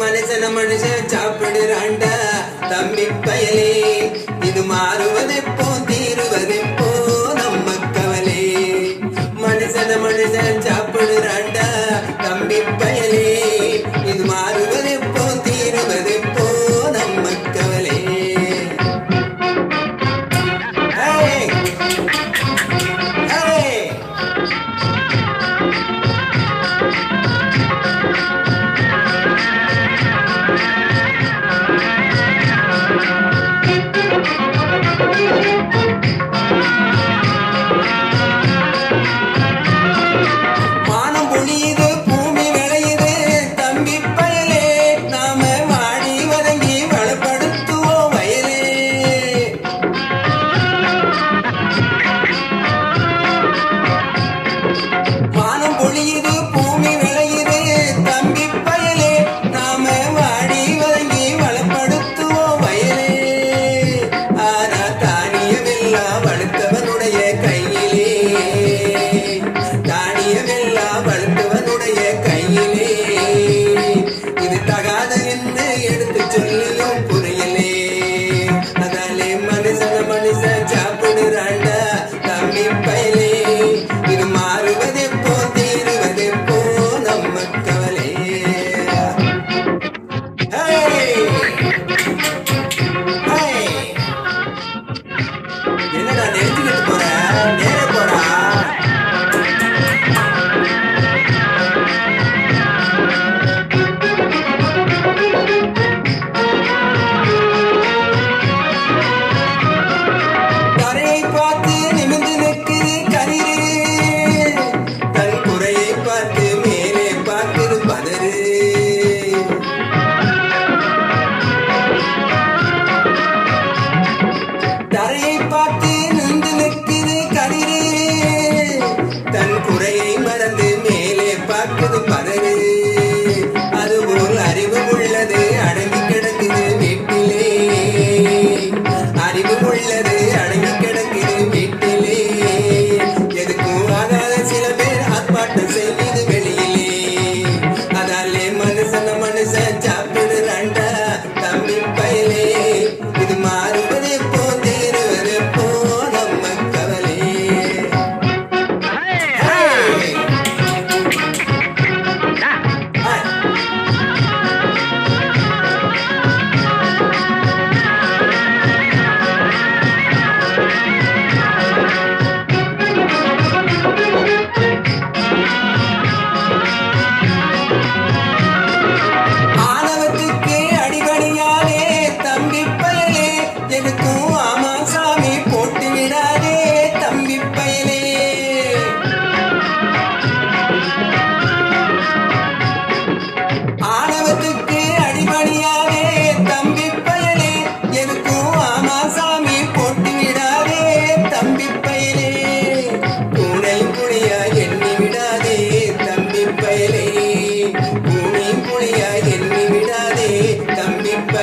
மனுஷன மனுஷன் சாப்பிடுறாண்ட தம்பி பயலே இது மாறுவது போ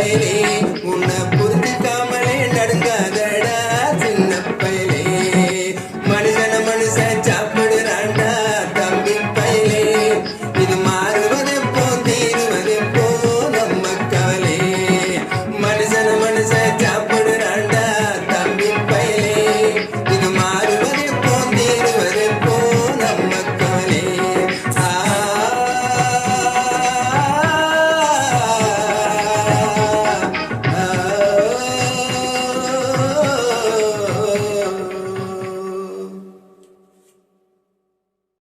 Israel.